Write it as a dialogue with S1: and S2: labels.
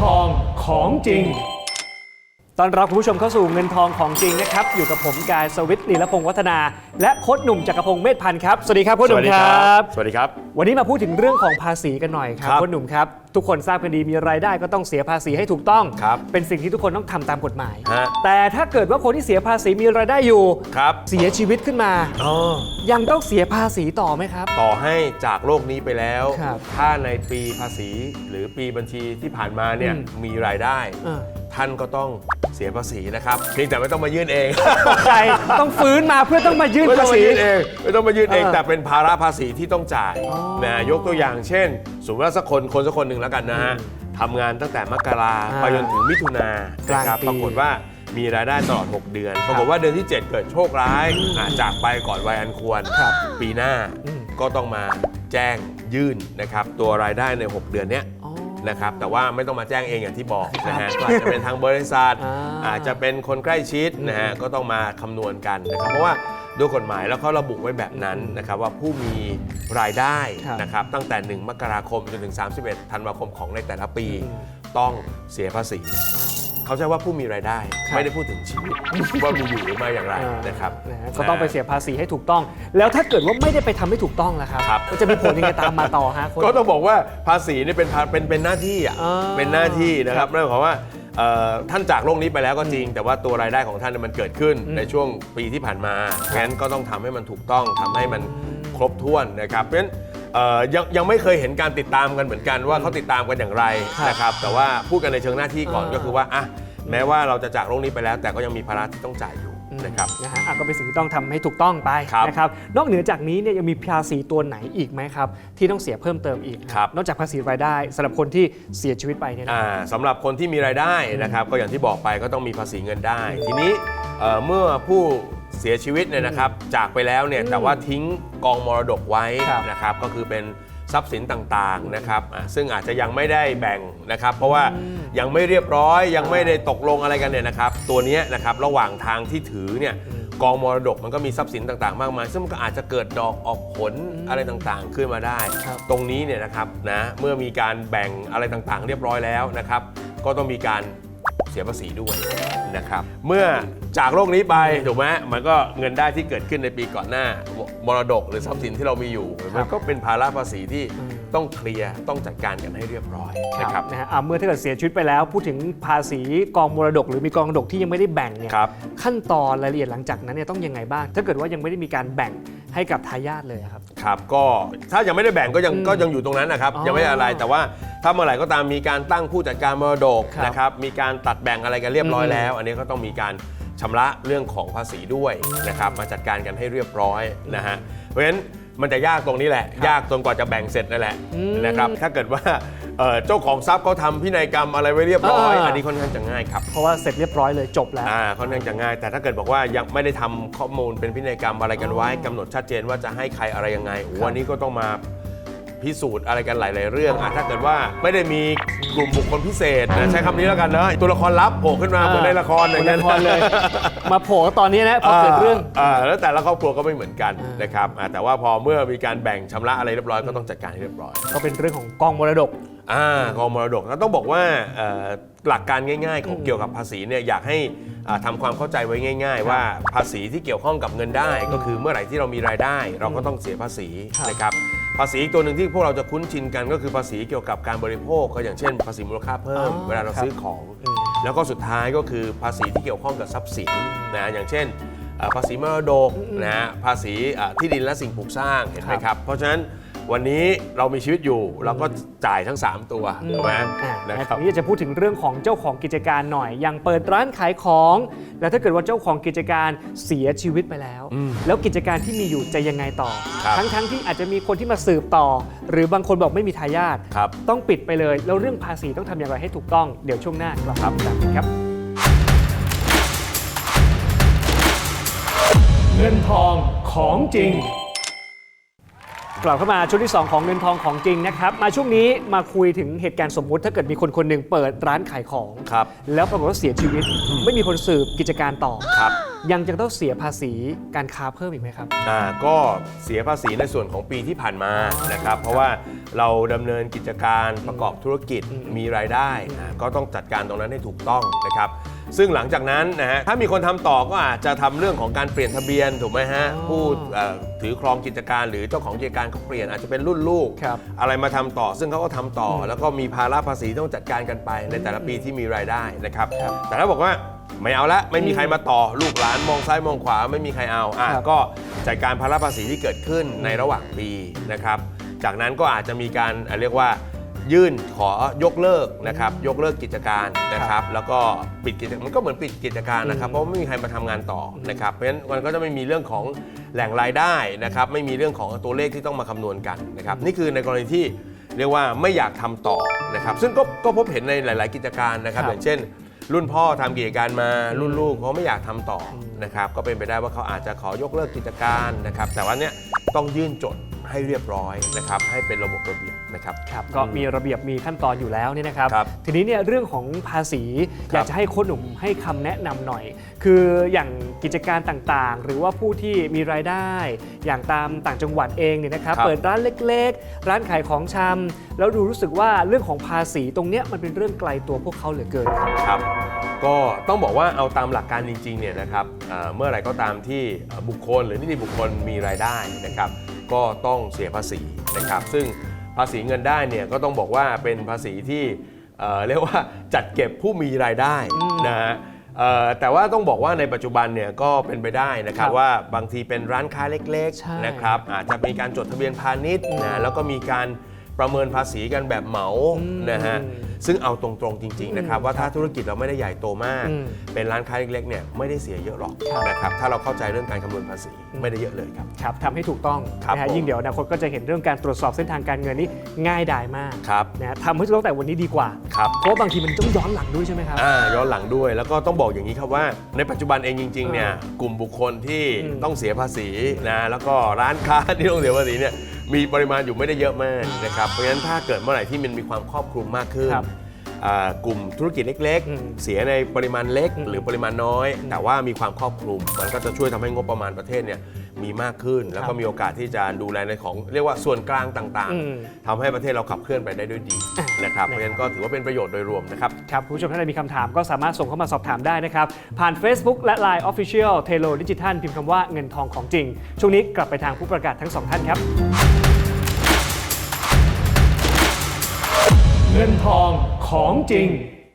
S1: ทองของจริง ตอนรับคุณผู้ชมเข้าสู่เงินทองของจริงนะครับ อยู่กับผมกายสวิทย์ลีลพงศ์วัฒนา และโค้ชหนุ่มจักรพงศ์เมธพันธ์ครับสวัสดีครับโค้ชหนุ่มครับ
S2: สวัสดีครับ
S1: วันนี้มาพูดถึงเรื่องของภาษีกันหน่อยครับ
S2: ครับ
S1: โค้ชหนุ่มครับ ทุกคนทราบกันดีมีรายได้ก็ต้องเสียภาษีให้ถูกต้อง
S2: ครับ
S1: เป็นสิ่งที่ทุกคนต้องทำตามกฎหมาย
S2: ฮะ
S1: แต่ถ้าเกิดว่าคนที่เสียภาษีมีรายได้อยู่
S2: ครับ
S1: เสียชีวิตขึ้นมา
S2: อ๋อ
S1: ยังต้องเสียภาษีต่อไหมครับ
S2: ต่อให้จากโลกนี้ไปแล้ว
S1: ครับ
S2: ถ้าในปีภาษีหรือปีบัญชีที่ผ่านมาเนี่ย
S1: อืม
S2: มีรายได้
S1: เออ
S2: ท่านก็ต้อง เสียภาษีนะครับเพียงแต่ไม่ต้องมายื่นเอง
S1: ตกใจต้องฟื้นมาเพื่อต้องมายื่น
S2: ไม่ต้
S1: ภา
S2: องมา
S1: ษี
S2: ยื่นเองไม่ต้องมายื่นเอง
S1: เออ
S2: แต่เป็นภาระภาษีที่ต้องจ่าย
S1: อ๋อ
S2: นะยกตัวอย่างเช่น สมมติว่าสักคนคนสักคนหนึ่งแล้วกันนะฮะทำงานตั้งแต่มกรา
S1: อ่า
S2: ไปจนถึงมิถุนา
S1: กลาง
S2: นะครับ
S1: ปี
S2: ปรากฏว่ามีรายได้ตลอด 6 เดือน ปรากฏว่าเดือนที่ 7 เกิดโชคร้ายอ่าจากไปก่อนวัยอันควร
S1: ครับ
S2: ปีหน้า
S1: อืม
S2: ก็ต้องมาแจ้งยื่นนะครับ ตัวรายได้ใน 6 เดือนเนี้ย
S1: อ๋อ
S2: นะครับแต่ว่าไม่ต้องมาแจ้งเองอย่างที่บอก
S1: ครับ
S2: นะฮะก็อาจจะเป็นทางบริษัท
S1: อ่า
S2: อาจจะเป็นคนใกล้ชิดนะฮะก็ต้องมาคำนวณกันนะครับเพราะว่าด้วยกฎหมายแล้วเขาระบุไว้แบบนั้นนะครับว่าผู้มีรายได้
S1: ครับ
S2: นะครับตั้งแต่ 1 มกราคมจนถึง 31 ธันวาคมของในแต่ละปี
S1: อืม
S2: ต้องเสียภาษี เขาใช้ว่าผู้มีรายได้
S1: ครับ
S2: ไม่ได้พูดถึงชีวิต ว่ามีอยู่หรือไม่อย่างไร
S1: อ่า
S2: นะครับ
S1: นะฮะก็ต้องไปเสียภาษีให้ถูกต้อง แล้วถ้าเกิดว่าไม่ได้ไปทำให้ถูกต้องล่ะครับ
S2: ครับ
S1: มันจะมีผลยังไงตามมาต่อฮะโค้ช
S2: ก็ต้องบอกว่าภาษีเนี่ยเป็นภาเป็นเป็นหน้าที่อะ
S1: อ่า
S2: เป็นหน้าที่นะค
S1: ครั
S2: รับบเรื่องของว่าเอ่อท่านจากโลกนี้ไปแล้วก็จริง แต่ว่าตัวรายได้ของท่านเนยมันเกิดขึ้น
S1: อืม
S2: ในช่วงปีที่ผ่านมางั้นก็ต้องทำให้มันถูกต้องทำให้มันครบถ้วนนะครับเพราะฉะนั้น เอ่อยังยังไม่เคยเห็นการติดตามกันเหมือนกันว่าเขาติดตามกันอย่างไร
S1: ครับ
S2: นะครับแต่ว่าพูดกันในเชิงหน้าที่ก่อน
S1: อ่า
S2: ก็คือว่าอะแม้ว่าเราจะจากโลกนี้ไปแล้ว แต่ก็ยังมีภาระที่ต้องจ่ายอยู่นะครับ
S1: นะฮะอะก็เป็นสิ่งที่ต้องทำให้ถูกต้องไป
S2: ครับ
S1: นะครับนอกเหนือจากนี้เนี่ยยังมีภาษีตัวไหนอีกไหมครับ ที่ต้องเสียเพิ่มเติมอีก
S2: ครับ
S1: นอกจากภาษีรายได้สำหรับคนที่เสียชีวิตไปเนี่ยนะ
S2: อ่าสำหรับคนที่มีรายได้นะครับ ก็อย่างที่บอกไปก็ต้องมีภาษีเงินได้ ทีนี้เอ่อเมื่อผู้เสียชีวิตเนี่ยนะครับจากไปแล้วเนี่ยแต่ว่าทิ้งกองมรดกไว้
S1: ครับ
S2: นะครับก็คือเป็นทรัพย์สินต่างๆนะครับอ่าซึ่งอาจจะยังไม่ได้แบ่งนะครับ เพราะว่ายังไม่เรียบร้อยยังไม่ได้ตกลงอะไรกันเนี่ยนะครับ ตัวเนี้ยนะครับระหว่างทางที่ถือเนี่ยกองมรดกมันก็มีทรัพย์สินต่างๆ มากมาย ซึ่งมันก็อาจจะเกิดดอกออกผลอะไรต่างๆ ขึ้นมาได้
S1: ครับ
S2: ตรงนี้เนี่ยนะครับนะเมื่อมีการแบ่งอะไรต่างๆ เรียบร้อยแล้วนะครับ ก็ต้องมีการเสียภาษีด้วย นะครับ เมื่อจากโลกนี้ไปถูกไหมมันก็เงินได้ที่เกิดขึ้นในปีก่อนหน้ามรดกหรือทรัพย์สินที่เรามีอยู่มันก็เป็นภาระภาษีที่ต้องเคลียร์ต้องจัดการกันให้เรียบร้อยนะครับ
S1: นะฮะอะเมื่อถ้าเกิดเสียชีวิตไปแล้ว พูดถึงภาษีกองมรดก หรือมีกองมรดกที่ยังไม่ได้แบ่งเนี่ย
S2: ครับ
S1: ขั้นตอนรายละเอียดหลังจากนั้นเนี่ยต้องยังไงบ้าง ถ้าเกิดว่ายังไม่ได้มีการแบ่งให้กับทายาทเลยอะครับ
S2: ครับก็ถ้ายังไม่ได้แบ่งก็ยัง
S1: อืม
S2: ก็ยังอยู่ตรงนั้นนะครับ
S1: อ๋อ
S2: ยังไม่ได้อะไรแต่ว่าถ้าเมื่อไหร่ก็ตามมีการตั้งผู้จัดการมรดก
S1: ครับ
S2: นะครับมีการตัดแบ่งอะไรกันเรียบร้อย
S1: อืม
S2: แล้วอันนี้ก็ต้องมีการชำระเรื่องของภาษีด้วยนะครับมาจัดการกันให้เรียบร้อยนะฮะเพราะฉะนั้นมันจะยากตรงนี้แหละ
S1: ครับ
S2: ยากจนกว่าจะแบ่งเสร็จนั่นแหละ
S1: อืม
S2: นะครับถ้าเกิดว่าเอ่อเจ้าของทรัพย์เขาทำพินัยกรรมอะไรไว้เรียบร้อย
S1: อ่า
S2: อันนี้ค่อนข้างจะง่ายครับ
S1: เพราะว่าเสร็จเรียบร้อยเลยจบแล้ว
S2: อ่าค่อนข้างจะง่าย แต่ถ้าเกิดบอกว่ายังไม่ได้ทำข้อมูลเป็นพินัยกรรมอะไรกันไว้กำหนดชัดเจนว่าจะให้ใครอะไรยังไงโอ้โห
S1: ครับ
S2: อันนี้ก็ต้องมา พิสูจน์อะไรกันหลาย ๆ เรื่องอะถ้าเกิดว่าไม่ได้มีกลุ่มบุคคลพิเศษนะใช้คำนี้แล้วกันเนอะตัวละครลับโผล่ขึ้นมาเหมือนในละครอย่าง
S1: เหมือนในละครเลย
S2: นะ
S1: มาโผล่ตอนนี้นะพอเกิดเรื่องา
S2: แล้วแต่ละครอบครัวก็ไม่เหมือนกัน
S1: อ่าน
S2: นะครับอ่าแต่ว่าพอเมื่อมีการแบ่งชำระอะไรเรียบร้อยก็ต้องจัดการให้เรียบร้อย
S1: ก็เป็นเรื่องของกองมรดก
S2: อ่ากองมรดกก็ต้องบอกว่าเอ่อหลักการง่าย ๆ ของเกี่ยวกับภาษีเนี่ยอยากให้อ่าทำาความเข้าใจไว้ง่าย ๆ ว่าภาษีที่เกี่ยวข้องกับเงินได้ ก็คือเมื่อไหร่ที่เรามีรายได้ เราก็ต้องเสียภาษี
S1: ครับ
S2: นะครับ ภาษีอีกตัวหนึ่งที่พวกเราจะคุ้นชินกันก็คือภาษีเกี่ยวกับการบริโภคก็อย่างเช่น ภาษีมูลค่าเพิ่ม
S1: อ๋อ
S2: เวลาเรา
S1: ครับ
S2: ซื้อของ
S1: อืม
S2: แล้วก็สุดท้ายก็คือภาษีที่เกี่ยวข้องกับทรัพย์สินนะอย่างเช่นเอ่อภาษีมรดกนะฮะภาษีอ่าที่ดินและสิ่งปลูกสร้างเห็นไหมครับ เพราะฉะนั้น วันนี้เรามีชีวิตอยู่เราก็จ่ายทั้ง 3 ตัวถูกไหม
S1: อ่า
S2: นะ
S1: นะ
S2: ค
S1: ค
S2: รั
S1: รับบนี่จะพูดถึงเรื่องของเจ้าของกิจการหน่อย อย่างเปิดร้านขายของ แล้วถ้าเกิดว่าเจ้าของกิจการเสียชีวิตไปแล้ว แล้วกิจการที่มีอยู่จะยังไงต่อ
S2: ครับ
S1: ทั้งทั้งที่อาจจะมีคนที่มาสืบต่อ หรือบางคนบอกไม่มีทายาท
S2: ครับ
S1: ต้องปิดไปเลย แล้วเรื่องภาษีต้องทำอย่างไรให้ถูกต้องเดี๋ยวช่วงหน้ากลับมาครับครับเงินทองของจริง กลับเข้ามาช่วงที่ 2 ของเงินทองของจริงนะครับ มาช่วงนี้มาคุยถึงเหตุการณ์สมมุติ ถ้าเกิดมีคนคนหนึ่งเปิดร้านขายของ
S2: ครับ
S1: แล้วปรากฏว่าเสียชีวิต ไม่มีคนสืบกิจการต่อ
S2: ครับ
S1: ยังจะต้องเสียภาษีการค้าเพิ่มอีกไหมครับ
S2: อ่าก็เสียภาษีในส่วนของปีที่ผ่านมานะครับ เพราะว่าเราดำเนินกิจการประกอบธุรกิจมีรายได้อ่าก็ต้องจัดการตรงนั้นให้ถูกต้องนะครับ ซึ่งหลังจากนั้นนะฮะถ้ามีคนทำต่อก็อาจจะทำเรื่องของการเปลี่ยนทะเบียนถูกไหมฮะ
S1: อ๋อ
S2: ผู้เอ่อถือครองกิจการหรือเจ้าของกิจการเขาเปลี่ยนอาจจะเป็นรุ่นลูก
S1: ครับ
S2: อะไรมาทำต่อ ซึ่งเขาก็ทำต่อ แล้วก็มีภาระภาษีต้องจัดการกันไปในแต่ละปีที่มีรายได้นะครับ
S1: ครับ
S2: แต่ถ้าบอกว่าไม่เอาละไม่มีใครมาต่อลูกหลานมองซ้ายมองขวาไม่มีใครเอาอะ
S1: ครับ
S2: ก็จัดการภาระภาษีที่เกิดขึ้นในระหว่างปีนะครับ จากนั้นก็อาจจะมีการเอ่อเรียกว่า ยื่นขอยกเลิกนะครับยกเลิกกิจการนะครับ แล้วก็ปิดกิจมันก็เหมือนปิดกิจการนะครับ เพราะว่าไม่มีใครมาทำงานต่อนะครับเพราะฉะนั้นมันก็จะไม่มีเรื่องของแหล่งรายได้นะครับไม่มีเรื่องของตัวเลขที่ต้องมาคำนวณกันนะครับนี่คือในกรณีที่เรียกว่าไม่อยากทำต่อนะครับ ซึ่งก็ก็พบเห็นในหลาย ๆ กิจการนะครับ
S1: ครับ
S2: อย่างเช่น รุ่นพ่อทำกิจการมารุ่นลูกเขาไม่อยากทำต่ออนะครับก็เป็นไปได้ว่าเขาอาจจะขอยกเลิกกิจการนะครับ แต่ว่าเนี้ยต้องยื่นจดให้เรียบร้อยนะครับให้เป็นระบบระเบียบ นะครับ
S1: ครับก็มีระเบียบมีขั้นตอนอยู่แล้วเนี่ยนะครับ
S2: ครับ
S1: ทีนี้เนี่ยเรื่องของภาษี
S2: ครับ
S1: อยากจะให้โค้ชหนุ่มให้คำแนะนำหน่อย คืออย่างกิจการต่างๆ หรือว่าผู้ที่มีรายได้ อย่างตามต่างจังหวัดเองเนี่ยนะครับ
S2: ครับ
S1: เปิดร้านเล็กๆ ร้านขายของชำแล้วดูรู้สึกว่าเรื่องของภาษีตรงเนี้ยมันเป็นเรื่องไกลตัวพวกเขาเหลือเกินครับ
S2: ครับก็ต้องบอกว่าเอาตามหลักการจริงๆเนี่ยนะครับเอ่อเมื่อไหร่ก็ตามที่เอ่อบุคคลหรือนิติบุคคลมีรายได้นะครับ ก็ต้องเสียภาษีนะครับ ซึ่ง ภาษีเงินได้เนี่ยก็ต้องบอกว่าเป็นภาษีที่เอ่อเรียกว่าจัดเก็บผู้มีรายได้นะฮะเอ่อแต่ว่าต้องบอกว่าในปัจจุบันเนี่ยก็เป็นไปได้นะครับ
S1: ครับ
S2: ว่าบางทีเป็นร้านค้าเล็ก
S1: ใช่
S2: ๆนะครับอาจจะมีการจดทะเบียนพาณิชย์นะแล้วก็มีการประเมินภาษีกันแบบเหมานะฮะซึ่งเอาตรงๆจริงๆนะครับว่าถ้าธุรกิจเราไม่ได้ใหญ่โตมาก
S1: อืม
S2: เป็นร้านค้าเล็กๆเนี่ยไม่ได้เสียเยอะหรอก
S1: ครับ
S2: นะครับถ้าเราเข้าใจเรื่องการคำนวณภาษีไม่ได้เยอะเลยครับ
S1: ครับทำให้ถูกต้อง
S2: ครับ
S1: นะฮะ
S2: ผม
S1: ยิ่งเดี๋ยวอนาคตก็จะเห็นเรื่องการตรวจสอบเส้นทางการเงินนี่ง่ายดายมาก
S2: ครับ
S1: นะฮะทำให้ถูกต้องแต่วันนี้ดีกว่า
S2: ครับ
S1: เพราะว่าบางทีมันต้องย้อนหลังด้วยใช่ไหมครับ
S2: อ่าย้อนหลังด้วยแล้วก็ต้องบอกอย่างนี้ครับว่า ในปัจจุบันเองจริงๆเนี่ยกลุ่มบุคคลที่
S1: อืม
S2: ต้องเสียภาษีนะแล้วก็ร้านค้าที่ต้องเสียภาษีเนี่ยมีปริมาณอยู่ไม่ได้เยอะมากนะครับ เพราะฉะนั้นถ้าเกิดเมื่อไหร่ที่มันมีความครอบคลุมมากขึ้น
S1: ครับ
S2: อ่า กลุ่มธุรกิจเล็ก
S1: อืม
S2: ๆเสียในปริมาณเล็ก
S1: อืม
S2: หรือปริมาณน้อย แต่ว่ามีความครอบคลุม มันก็จะช่วยทำให้งบประมาณประเทศเนี่ยมีมากขึ้น แล้ว
S1: ค
S2: ก็
S1: รับ
S2: มีโอกาสที่จะดูแลในของเรียกว่าส่วนกลางต่าง
S1: อืม
S2: ๆทำให้ประเทศเราขับเคลื่อนไปได้ด้วยดี
S1: อะ
S2: นะครับเพ
S1: นะครับ
S2: ราะฉะนั้นก็ถือว่าเป็นประโยชน์โดยรวมนะครับ
S1: ครับคุณผู้ชมท่านใดมีคำถามก็สามารถส่งเข้ามาสอบถามได้นะครับ ผ่าน Facebook และ Line Official t e l o Digital พิมพ์คำว่าเงินทองของจริง ช่วงนี้กลับไปทางผู้ประกาศทั้งสองท่านครับ เงินทองของจริง